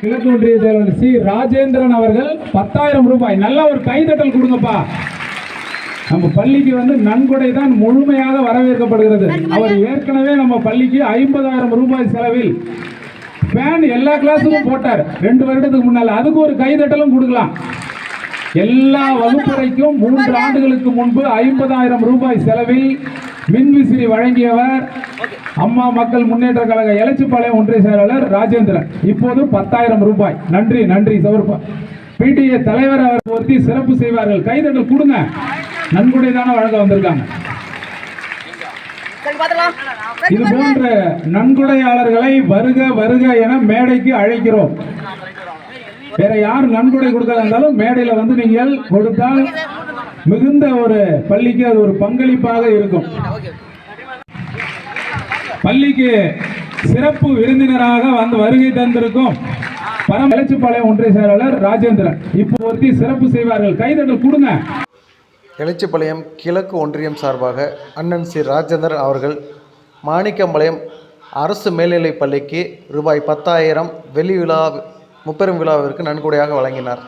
கிழக்கு ஒன்றிய செயலாளர் சி. ராஜேந்திரன் அவர்கள் பத்தாயிரம் ரூபாய். நல்ல ஒரு கைதட்டல் கொடுங்கப்பா. நம்ம பள்ளிக்கு வந்து நன்கொடை தான் முழுமையாக வரவேற்கப்படுகிறது. அவர் ஏற்கனவே நம்ம பள்ளிக்கு ஐம்பதாயிரம் ரூபாய் செலவில் ஃபேன் எல்லா கிளாஸுக்கும் போட்டார். ரெண்டு வருடத்துக்கு முன்னால. அதுக்கு ஒரு கைதட்டலும் கொடுக்கலாம். எல்லா வகுப்பறைக்கும் மூன்று ஆண்டுகளுக்கு முன்பு ஐம்பதாயிரம் ரூபாய் செலவில் மின்விசிறி வழங்கியவர் அம்மா மக்கள் முன்னேற்ற கழக எலச்சிப்பாளையம் ஒன்றிய செயலாளர் ராஜேந்திரன். இப்போது பத்தாயிரம் ரூபாய். நன்றி நன்றி சௌர்பா பிடிஏ தலைவர் அவர் ஒருத்தி சிறப்பு செய்வார்கள். கைதட்டல் கொடுங்க. நன்கொடை தானே வழங்க வந்திருக்காங்க. இது போன்ற நன்கொடையாளர்களை வருக வருக என மேடைக்கு அழைக்கிறோம். வேற யார் நன்கொடை கொடுக்கறதா இருந்தாலும் மேடையில வந்து நீங்கள் கொடுத்தால் மிகுந்த ஒரு பள்ளிக்கு அது ஒரு பங்களிப்பாக இருக்கும். பள்ளிக்கு சிறப்பு விருந்தினராக வந்து வருகை தந்திருக்கும் பரம் எலச்சிப்பாளையம் ஒன்றிய செயலாளர் ராஜேந்திரன். இப்போ ஒருத்தி சிறப்பு செய்வார்கள். கைதட்டல் கொடுங்க. எழுச்சிப்பாளையம் கிழக்கு ஒன்றியம் சார்பாக அண்ணன் சி. ராஜேந்தர் அவர்கள் மாணிக்கம்பாளையம் அரசு மேல்நிலைப் பள்ளிக்கு ரூபாய் பத்தாயிரம் வெள்ளி விழா முப்பெரும் விழாவிற்கு நன்கொடையாக வழங்கினார்.